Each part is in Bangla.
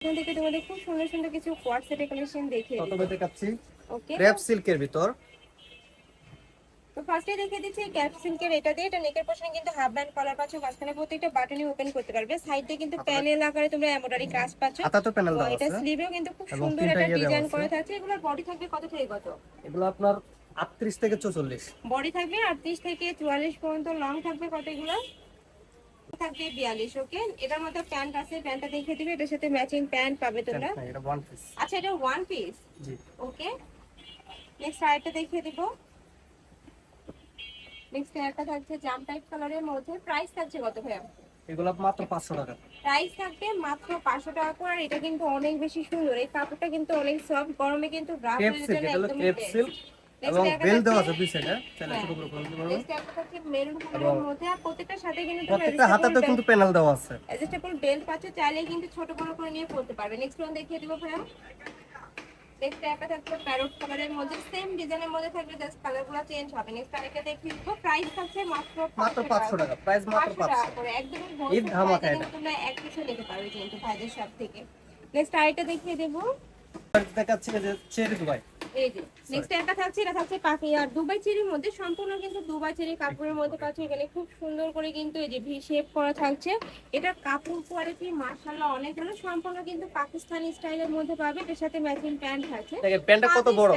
এখান থেকে তোমাদের খুব সুন্দর সুন্দর কিছু সেটের কালেকশন দেখে কত বেতে কাচ্ছি ওকে ক্রেপ সিল্কের ভিতর। তো ফার্স্টে দেখিয়ে দিচ্ছি ক্যাপ সিল্কের এটা দিয়ে। এটা নেকের পোর্শনে কিন্তু হাফ ব্যান্ড কলার পাচ্ছ মাঝখানে প্রত্যেকটা বাটনই ওপেন করতে পারবে। সাইড কিন্তু প্যানেল আকারে তোমরা এমব্রয়ডারি কাজ পাচ্ছ। হাতা তো প্যানেল তো দেওয়া এটা স্লিভেও কিন্তু খুব সুন্দর একটা ইয়ে ডিজাইন আছে। করা থাকছে। এগুলোর বডি থাকবে কত থেকে কত? এগুলো আপনার 38 থেকে 44 বডি থাকবে আটত্রিশ থেকে চুয়াল্লিশ পর্যন্ত লং থাকবে কত এগুলো? থাকবে বিয়াল্লিশ ওকে? এটার মধ্যে প্যান্ট আছে প্যান্টটা দেখিয়ে দিবে এটার সাথে ম্যাচিং প্যান্ট পাবে তোমরা। এটা ওয়ান পিস আচ্ছা এটা ওয়ান পিস জি। ওকে? নেক্সট আরেকটা দেখিয়ে দিব। নেক্সট একটা থাকছে জাম টাইপ কালারের মধ্যে। প্রাইস থাকছে কত ভাইয়া? এগুলো মাত্র 500 টাকা। প্রাইস থাকবে মাত্র পাঁচশো টাকা করে। আর এটা কিন্তু অনেক বেশি সুন্দর। এই কাপড়টা কিন্তু অনেক সফট গরমে কিন্তু রাফ হয়ে যাবে একদম এবং বেল দেওয়া আছে দুই সাইডে। ছোট করে একটা থাকছে মেরুন কালারের মধ্যে আর প্রত্যেকটার সাথে কিন্তু প্রত্যেকটা কিন্তু প্যানেল দেওয়া আছে। অ্যাডজাস্টেবল বেল্ট পাচ্ছ চাইলে কিন্তু ছোট বড় করে নিয়ে পড়তে পারবে। নেক্সট ওয়ান দেখিয়ে দিব ভাইয়া। নেক্সট একটা থাকবে প্যারট কালারের মধ্যে সেম ডিজাইনের মধ্যে থাকবে জাস্ট কালারগুলো চেঞ্জ হবে। নেক্সট আরেকটা দেখিয়ে দিব। প্রাইস থাকছে মাত্র মাত্র 500 টাকা প্রাইস মাত্র 500 টাকা করে একদমই ঈদ ধামাকা এটা। তোমরা এক পিসও নিতে পারবে কিন্তু ভাইদের শপ থেকে। নেক্সট আরেকটা দেখিয়ে দেবো। দেখাচ্ছি যে চেরি দুবাই এই যে নেক্সট একটা থাকছে এটা থাকছে পাখি। আর দুবাই চেরির মধ্যে সম্পূর্ণ কিন্তু দুবাই চেরি কাপড়ের মধ্যে পাচ্ছ এখানে খুব সুন্দর করে কিন্তু এই যে ভি শেপ করা থাকছে। এটা কাপড় কোয়ালিটি মাশাআল্লাহ অনেক ভালো। সম্পূর্ণ কিন্তু পাকিস্তানি স্টাইলের মধ্যে পাবে। এটার সাথে ম্যাচিং প্যান্ট থাকছে। প্যান্টটা কত বড়?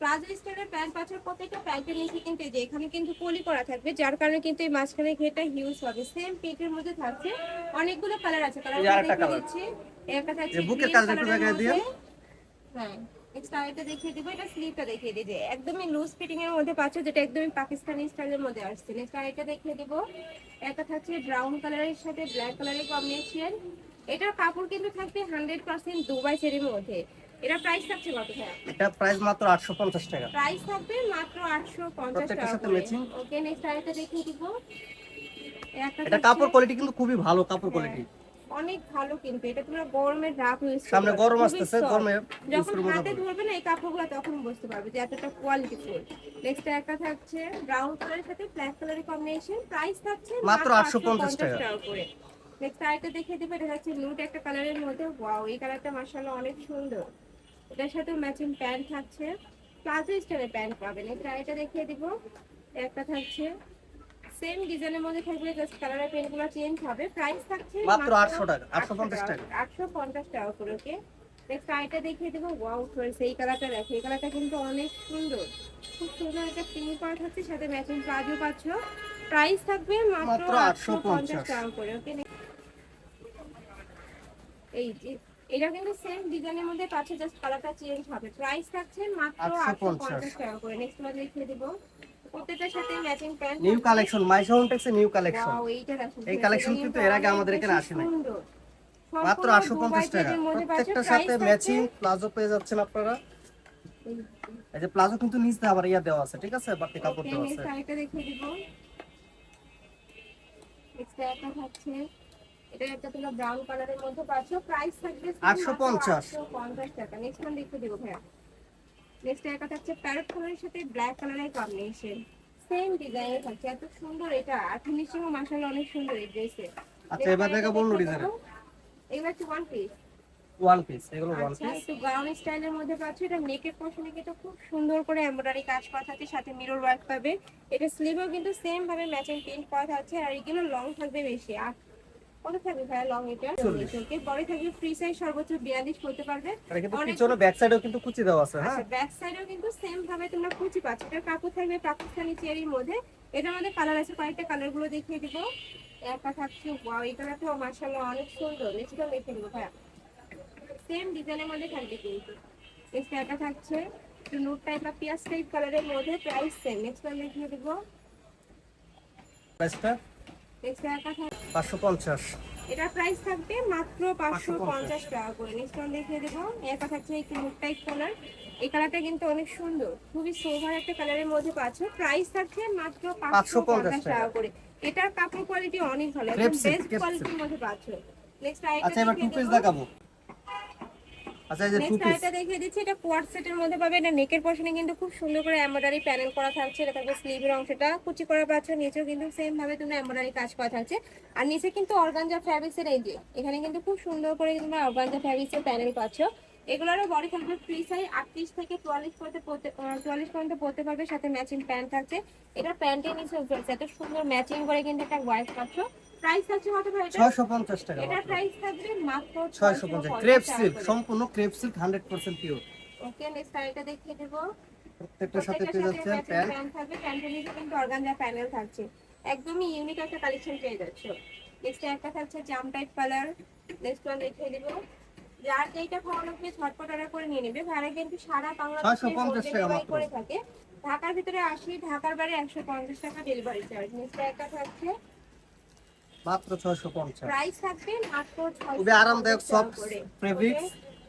প্লাজো স্টাইলের প্যান্ট পাচ্ছ প্রত্যেকটা প্যান্টের নিচে কিন্তু যে এখানে কিন্তু পলি করা থাকবে যার কারণে কিন্তু এই মাঝখানে ঘেরটা হিউজ হবে। সেম পিটের মধ্যে থাকছে। অনেকগুলো কালার আছে। কালার। দিচ্ছি। একটা থাকছে বুকের কাজটা একটু দেখায় দিও। হ্যাঁ। নেক্সট আরেকটা দেখিয়ে দিব এটা দেখিয়ে দিই যে একদমই লুজ ফিটিং এর মধ্যে পাচ্ছ যেটা একদমই পাকিস্তানি স্টাইলের মধ্যে আসছে। নেক্সট আরেকটা দেখিয়ে দিব। থাকছে ব্রাউন কালারের সাথে ব্ল্যাক কালারের কম্বিনেশন এটার কাপড় কিন্তু থাকবে হান্ড্রেড পার্সেন্ট দুবাই চেরির মধ্যে। এটা প্রাইস থাকছে কত এটা প্রাইস মাত্র 850 টাকা। প্রাইস থাকবে মাত্র 850 প্রত্যেকটার টাকা সাথে matching। ওকে নেক্সট আরেকটা দেখিয়ে দিব। এটা কাপড় কোয়ালিটি কিন্তু খুবই ভালো কাপড় কোয়ালিটি অনেক ভালো কিন্তু এটা তোমরা গরমের রাফ ইউজ সামনে গরম আসতেছে গরমে যখন হাতে ধরবে না এই কাপড়গুলো তখন বুঝতে পারবে যে এতটা কোয়ালিটি ফুল। নেক্সট একটা থাকছে ব্রাউন কালারের সাথে ব্ল্যাক কালারের কম্বিনেশন প্রাইস থাকছে মাত্র 850 টাকা। করে। নেক্সট আরেকটা দেখিয়ে দিবে এটা হচ্ছে নুট একটা কালারের মধ্যে। ওয়াও এই কালারটা মাশাআল্লাহ অনেক সুন্দর। এটার সাথে ম্যাচিং প্যান্ট থাকছে। প্লাজো স্টাইলের প্যান্ট পাবেন। নেক্সট আরেকটা দেখিয়ে দিব। একটা থাকছে সেম ডিজাইনের মধ্যে থাকবে জাস্ট কালারের পেনগুলো চেঞ্জ হবে। প্রাইস থাকছে মাত্র 800 টাকা, 850 টাকা। 850 টাকা করে ওকে নেক্সট আইটা দেখিয়ে দেবো। ওয়াও ফ্রেন্ডস এই কালারটা দেখো এই কালারটা কিন্তু অনেক সুন্দর। খুব সুন্দর একটা পিঙ্ক পার্ট হচ্ছে সাথে ম্যাচিং প্লাজো পাচ্ছ প্রাইস থাকবে মাত্র মাত্র 850 850 টাকা করে ওকে এই যে এটা কিন্তু সেম ডিজাইনের মধ্যে পাচ্ছে জাস্ট কালারটা চেঞ্জ হবে। প্রাইস থাকছে মাত্র 850 850 টাকা করে। নেক্সট বার দেখিয়ে দেবো। প্রত্যেকটার সাথে matching pant new collection my new collection wow এইটা দেখো এই collection কিন্তু এর আগে আমাদের এখানে আসে নাই। মাত্র 850 টাকা। প্রত্যেকটার সাথে ম্যাচিং প্লাজো পেয়ে যাচ্ছেন আপনারা। এই যে প্লাজো কিন্তু নিচে আবার ইয়া দেওয়া আছে ঠিক আছে? বাড়তি কাপড় দেওয়া আছে। দেখিয়ে দিব। এক্সট্রা একটা থাকছে। এটা একটা তোমরা ব্রাউন কালারের মধ্যে পাচ্ছ। প্রাইস থাকবে 850 850 টাকা। নেক্সট ওয়ান দেখিয়ে দিব ভাইয়া। নেক্সট একটা থাকছে প্যারট কালারের সাথে ব্ল্যাক কালারের কম্বিনেশন সেম ডিজাইনে থাকছে এত সুন্দর এটা। আর ফিনিশিং মাশাআল্লাহ অনেক সুন্দর এই আচ্ছা এবার দেখা বলল ডিজাইন হচ্ছে ওয়ান পিস ওয়ান পিস এগুলো ওয়ান আচ্ছা পিস একটু গাউন স্টাইলের মধ্যে পাচ্ছ এটা নেকের পোর্শনে কিন্তু খুব সুন্দর করে এমব্রয়ডারি কাজ করা থাকছে সাথে মিরর ওয়ার্ক পাবে। এটা স্লিভেও কিন্তু সেম ভাবে ম্যাচিং প্রিন্ট করা থাকছে আর এগুলো লং থাকবে বেশি। আর কত থাকবে ভাই লং এটা। ওকে বড় থাকবে ফ্রি সাইজ সর্বোচ্চ 42 করতে পারবে। কিন্তু পিছনে ব্যাক সাইডেও কিন্তু কুচি দেওয়া আছে হ্যাঁ? আচ্ছা ব্যাক সাইডেও কিন্তু সেম ভাবে তোমরা কুচি পাচ্ছ। এটা কাপড় থাকবে পাকিস্তানি চেরির মধ্যে। এটার মধ্যে কালার আছে কয়েকটা কালারগুলো দেখিয়ে দিব। একটা থাকছে ওয়াও এই মাশাআল্লাহ অনেক সুন্দর। নিচটা দেখিয়ে দিব ভাইয়া। সেম ডিজাইনের মধ্যে থাকবে কিন্তু। নেক্সট একটা থাকছে একটু নুট টাইপ বা পিয়াজ টাইপ কালারের মধ্যে প্রাইস সেম নেক্সট ওয়ান দেখিয়ে দিব। প্রাইসটা নেক্সট একটা থাকছে 550 এটা প্রাইস থাকবে মাত্র পাঁচশো পঞ্চাশ। টাকা করে। নেক্সট ওয়ান দেখিয়ে দেবো থাকছে একটু টাইপ কালার এই কালারটা কিন্তু অনেক সুন্দর। খুবই সোভার একটা কালারের মধ্যে পাচ্ছ। প্রাইস থাকছে মাত্র পাঁচশো পঞ্চাশ টাকা। করে। এটার কাপড় কোয়ালিটি অনেক ভালো। বেস্ট কোয়ালিটির মধ্যে পাচ্ছ। নেক্সট আচ্ছা এবার টু পিস দেখাবো। আচ্ছা এই যে টু পিস আরেকটা দেখিয়ে দিচ্ছি এটা কোয়ার্ড সেটের মধ্যে পাবে এটা নেকের পশনে কিন্তু খুব সুন্দর করে এমব্রয়ডারি প্যানেল করা থাকছে এটা থাকবে স্লিভের অংশটা। কুচি করা পাচ্ছ নিচেও কিন্তু সেম ভাবে তোমরা এমব্রয়ডারি কাজ করা থাকছে। আর নিচে কিন্তু অর্গানজা ফ্যাব্রিক্সের এই যে এখানে কিন্তু খুব সুন্দর করে তোমরা অর্গানজা ফ্যাব্রিক্সের প্যানেল পাচ্ছ। এগুলোরও বডি থাকবে ফ্রি সাইজ আটত্রিশ থেকে চুয়াল্লিশ পর্যন্ত পরতে- চুয়াল্লিশ পর্যন্ত পড়তে পারবে সাথে ম্যাচিং প্যান্ট থাকছে। এটা প্যান্টের নিচে এত সুন্দর ম্যাচিং করে কিন্তু একটা ওয়াইফ পাচ্ছ। প্রাইস কত ভাই এটা ছয়শো পঞ্চাশ টাকা এটা প্রাইস থাকবে মাত্র ছয়শো পঞ্চাশ। ক্রেপ সিল্ক সম্পূর্ণ crepe silk hundred percent pure okay next আরেকটা দেখিয়ে দেবো। প্রত্যেকটার সাথে পেয়ে যাচ্ছেন প্যান্ট। থাকবে প্যান্টের নিচে কিন্তু অর্গানজা প্যানেল থাকছে। একদমই ইউনিক একটা কালেকশন পেয়ে যাচ্ছ। নেক্সট একটা থাকছে জাম টাইপ কালার নেক্সট ওয়ান দেখিয়ে দেবো। যার যেটা ভালো লাগবে ঝটপট অর্ডার করে নিয়ে নেবে। ভাড়া কিন্তু সারা বাংলাদেশে 650 টাকা মাত্র। করে থাকে। ঢাকার ভিতরে আসি ঢাকার বাইরে একশো পঞ্চাশ টাকা ডেলিভারি চার্জ নেক্সট একটা থাকছে মাত্র ছয়শো পঞ্চাশ। প্রাইস থাকবে মাত্র খুবই আরামদায়ক সফট ফেব্রিক্স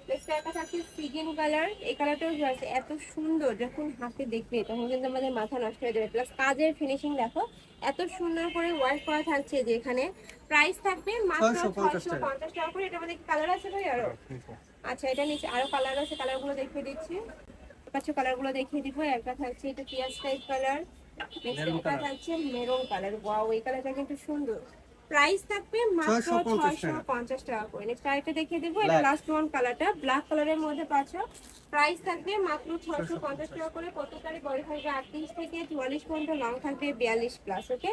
নেক্সট একটা থাকছে সিগিন কালার এই কালারটাও আছে এত সুন্দর যখন হাতে দেখবে তখন কিন্তু আমাদের মাথা নষ্ট হয়ে যাবে। প্লাস কাজের ফিনিশিং দেখো এত সুন্দর করে ওয়ার্ক করা থাকছে যে এখানে। প্রাইস থাকবে মাত্র 650 ছয়শো পঞ্চাশ টাকা করে। এটা আমাদের কালার আছে ভাই আরও? আচ্ছা এটা নিচে আরও কালার আছে কালারগুলো দেখিয়ে দিচ্ছি। পাচ্ছ কালারগুলো দেখিয়ে দিব। একটা থাকছে এটা পিয়াজ টাইপ কালার নেক্সট একটা থাকছে মেরুন কালার ওয়াও এই কালারটা কিন্তু সুন্দর। প্রাইস থাকবে মাত্র 650 ছয়শো টাকা। পঞ্চাশ টাকা করে। নেক্সট আরেকটা দেখিয়ে দেবো। এটা। লাস্ট ওয়ান কালারটা ব্ল্যাক কালারের মধ্যে পাচ্ছ প্রাইস থাকবে মাত্র ছয়শো পঞ্চাশ টাকা করে। তারিখ বড় থাকবে? আটত্রিশ থেকে চুয়াল্লিশ পর্যন্ত লং থাকবে বিয়াল্লিশ প্লাস ওকে